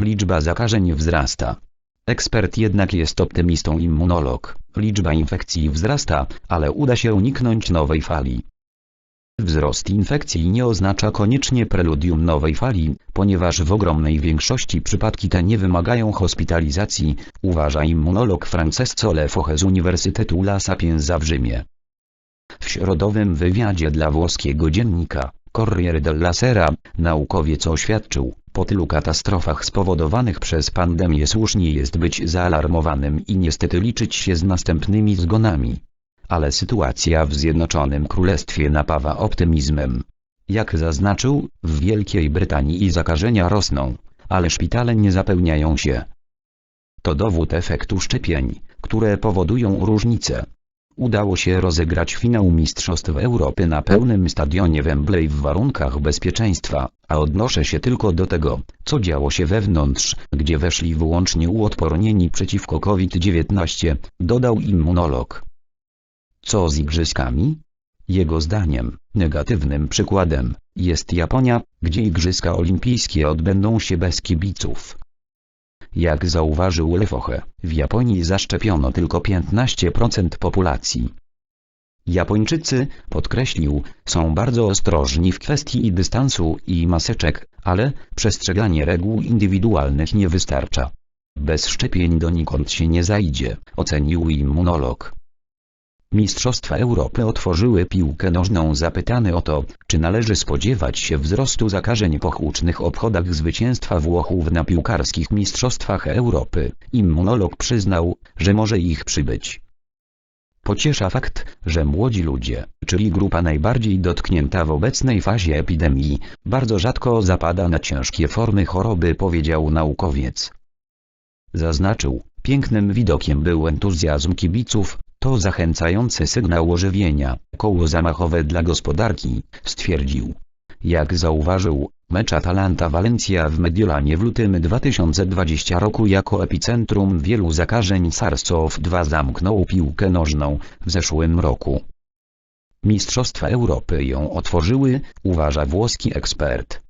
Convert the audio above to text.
liczba zakażeń wzrasta. Ekspert jednak jest optymistą immunolog, liczba infekcji wzrasta, ale uda się uniknąć nowej fali. Wzrost infekcji nie oznacza koniecznie preludium nowej fali, ponieważ w ogromnej większości przypadki te nie wymagają hospitalizacji, uważa immunolog Francesco Lefoche z Uniwersytetu La Sapienza w Rzymie. W środowym wywiadzie dla włoskiego dziennika Corriere della Sera naukowiec oświadczył, po tylu katastrofach spowodowanych przez pandemię słusznie jest być zaalarmowanym i niestety liczyć się z następnymi zgonami. Ale sytuacja w Zjednoczonym Królestwie napawa optymizmem. Jak zaznaczył, w Wielkiej Brytanii zakażenia rosną, ale szpitale nie zapełniają się. To dowód efektu szczepień, które powodują różnice. Udało się rozegrać finał Mistrzostw Europy na pełnym stadionie Wembley w warunkach bezpieczeństwa, a odnoszę się tylko do tego, co działo się wewnątrz, gdzie weszli wyłącznie uodpornieni przeciwko COVID-19, dodał immunolog. Co z igrzyskami? Jego zdaniem, negatywnym przykładem, jest Japonia, gdzie Igrzyska Olimpijskie odbędą się bez kibiców. Jak zauważył Lefoche, w Japonii zaszczepiono tylko 15% populacji. Japończycy, podkreślił, są bardzo ostrożni w kwestii dystansu i maseczek, ale przestrzeganie reguł indywidualnych nie wystarcza. Bez szczepień donikąd się nie zajdzie, ocenił immunolog. Mistrzostwa Europy otworzyły piłkę nożną zapytany o to, czy należy spodziewać się wzrostu zakażeń po hucznych obchodach zwycięstwa Włochów na piłkarskich Mistrzostwach Europy. Immunolog przyznał, że może ich przybyć. Pociesza fakt, że młodzi ludzie, czyli grupa najbardziej dotknięta w obecnej fazie epidemii, bardzo rzadko zapada na ciężkie formy choroby powiedział naukowiec. Zaznaczył, pięknym widokiem był entuzjazm kibiców, to zachęcający sygnał ożywienia, koło zamachowe dla gospodarki, stwierdził. Jak zauważył, mecz Atalanta-Walencja w Mediolanie w lutym 2020 roku jako epicentrum wielu zakażeń SARS-CoV-2 zamknął piłkę nożną w zeszłym roku. Mistrzostwa Europy ją otworzyły, uważa włoski ekspert.